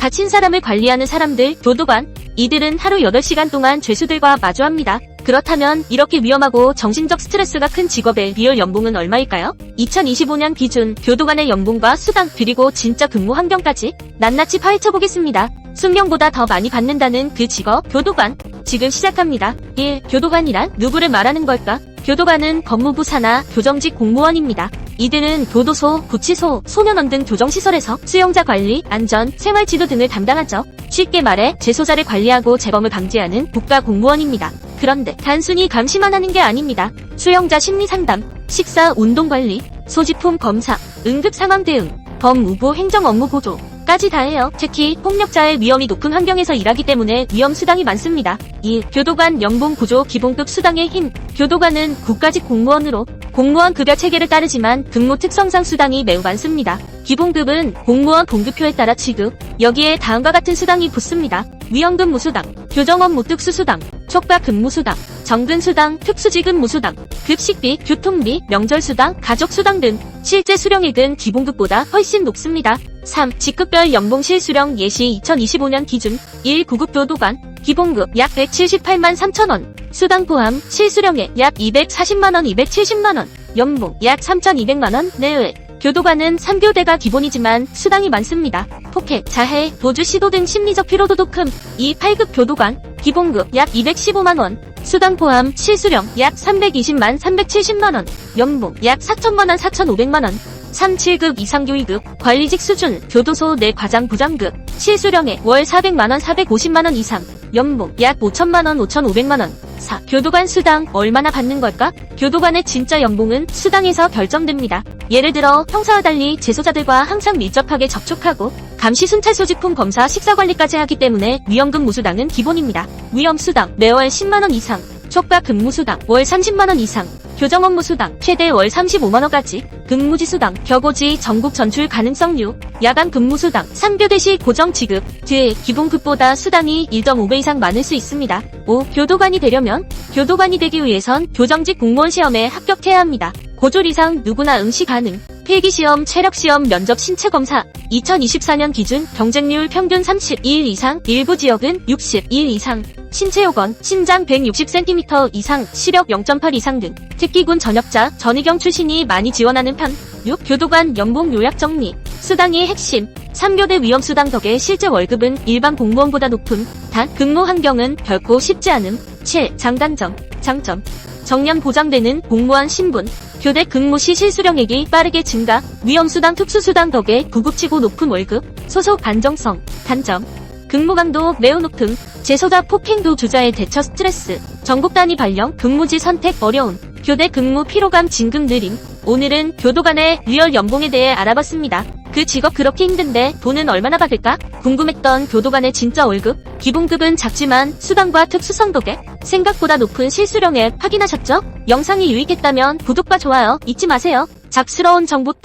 갇힌 사람을 관리하는 사람들, 교도관. 이들은 하루 8시간 동안 죄수들과 마주합니다. 그렇다면 이렇게 위험하고 정신적 스트레스가 큰 직업의 리얼 연봉은 얼마일까요? 2025년 기준 교도관의 연봉과 수당 그리고 진짜 근무 환경까지 낱낱이 파헤쳐 보겠습니다. 숙명보다 더 많이 받는다는 그 직업 교도관 지금 시작합니다. 1. 교도관이란 누구를 말하는 걸까? 교도관은 법무부 산하 교정직 공무원입니다. 이들은 교도소, 구치소, 소년원 등 교정시설에서 수용자 관리, 안전, 생활 지도 등을 담당하죠. 쉽게 말해 재소자를 관리하고 재범을 방지하는 국가 공무원입니다. 그런데 단순히 감시만 하는 게 아닙니다. 수용자 심리 상담, 식사 운동 관리, 소지품 검사, 응급 상황 대응, 법무부 행정 업무 보조, 까지 다 해요. 특히 폭력자의 위험이 높은 환경에서 일하기 때문에 위험 수당이 많습니다. 2. 교도관 연봉 구조 기본급 수당의 힘. 교도관은 국가직 공무원으로 공무원 급여 체계를 따르지만 근무 특성상 수당이 매우 많습니다. 기본급은 공무원 봉급표에 따라 지급. 여기에 다음과 같은 수당이 붙습니다. 위험근무 수당, 교정업무 특수 수당, 촉박 근무 수당, 정근 수당, 특수지근무수당, 급식비, 교통비, 명절 수당, 가족 수당 등 실제 수령액은 기본급보다 훨씬 높습니다. 3. 직급별 연봉 실 수령 예시 2025년 기준 1. 9급 교도관 기본급 약 178만 3천원 수당 포함 실수령액 약 240만원 270만원 연봉 약 3,200만원 내외 교도관은 3교대가 기본이지만 수당이 많습니다. 폭행, 자해, 도주 시도 등 심리적 피로도도 큼. 2. 8급 교도관 기본급 약 215만원 수당 포함 실수령 약 320만 370만원 연봉 약 4천만원 4,500만원 3. 7급 이상 교위급 관리직 수준 교도소 내 과장 부장급 실수령액 월 400만원 450만원 이상 연봉 약 5천만원 5,500만원 4. 교도관 수당 얼마나 받는 걸까? 교도관의 진짜 연봉은 수당에서 결정됩니다. 예를 들어 형사와 달리 재소자들과 항상 밀접하게 접촉하고 감시 순찰 소지품 검사 식사 관리까지 하기 때문에 위험금 무수당은 기본입니다. 위험수당 매월 10만원 이상 촉박 근무수당 월 30만원 이상 교정 업무 수당 최대 월 35만원까지 근무지 수당 격오지 전국 전출 가능성류 야간 근무 수당 3교대 시 고정 지급 뒤 기본급보다 수당이 1.5배 이상 많을 수 있습니다. 5. 교도관이 되려면 교도관이 되기 위해선 교정직 공무원 시험에 합격해야 합니다. 고졸 이상 누구나 응시 가능 필기시험, 체력시험, 면접 신체검사 2024년 기준 경쟁률 평균 31 이상 일부 지역은 61 이상 신체요건, 신장 160cm 이상, 시력 0.8 이상 등 특기군 전역자, 전의경 출신이 많이 지원하는 편 6. 교도관 연봉 요약 정리 수당의 핵심 3교대 위험 수당 덕에 실제 월급은 일반 공무원보다 높음 단 근무 환경은 결코 쉽지 않음 7. 장단점, 장점 정년 보장되는 공무원 신분 교대 근무 시 실수령액이 빠르게 증가, 위험수당 특수수당 덕에 구급치고 높은 월급, 소속 안정성, 단점, 근무 강도 매우 높음, 재소자 폭행도 주자의 대처 스트레스, 전국 단위 발령, 근무지 선택 어려움, 교대 근무 피로감 진급 느림. 오늘은 교도관의 리얼 연봉에 대해 알아봤습니다. 그 직업 그렇게 힘든데 돈은 얼마나 받을까? 궁금했던 교도관의 진짜 월급, 기본급은 작지만 수당과 특수성 덕에 생각보다 높은 실수령액 확인하셨죠? 영상이 유익했다면 구독과 좋아요 잊지 마세요. 작스러운 정보통